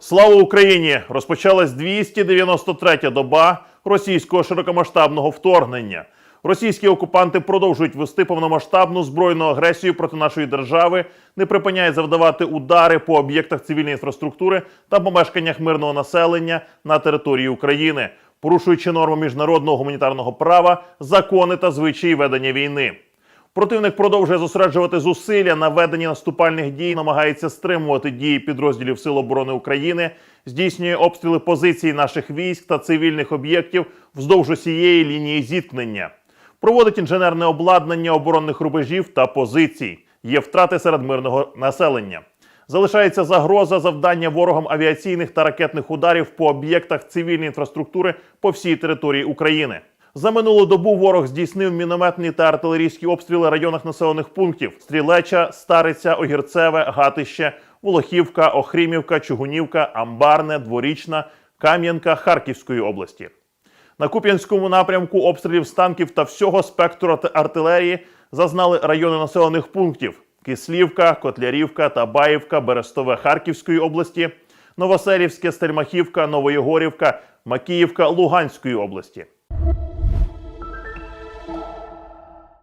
Слава Україні! Розпочалась 293-я доба російського широкомасштабного вторгнення. Російські окупанти продовжують вести повномасштабну збройну агресію проти нашої держави, не припиняють завдавати удари по об'єктах цивільної інфраструктури та помешканнях мирного населення на території України, порушуючи норми міжнародного гуманітарного права, закони та звичаї ведення війни. Противник продовжує зосереджувати зусилля на веденні наступальних дій, намагається стримувати дії підрозділів Сил оборони України, здійснює обстріли позицій наших військ та цивільних об'єктів вздовж усієї лінії зіткнення, проводить інженерне обладнання оборонних рубежів та позицій. Є втрати серед мирного населення. Залишається загроза завдання ворогам авіаційних та ракетних ударів по об'єктах цивільної інфраструктури по всій території України. За минулу добу ворог здійснив мінометні та артилерійські обстріли районах населених пунктів: Стрілеча, Стариця, Огірцеве, Гатище, Волохівка, Охрімівка, Чугунівка, Амбарне, Дворічна, Кам'янка Харківської області. На Куп'янському напрямку обстрілів з танків та всього спектру артилерії зазнали райони населених пунктів: Кислівка, Котлярівка, Табаївка, Берестове Харківської області, Новоселівське, Стельмахівка, Новоєгорівка, Макіївка Луганської області.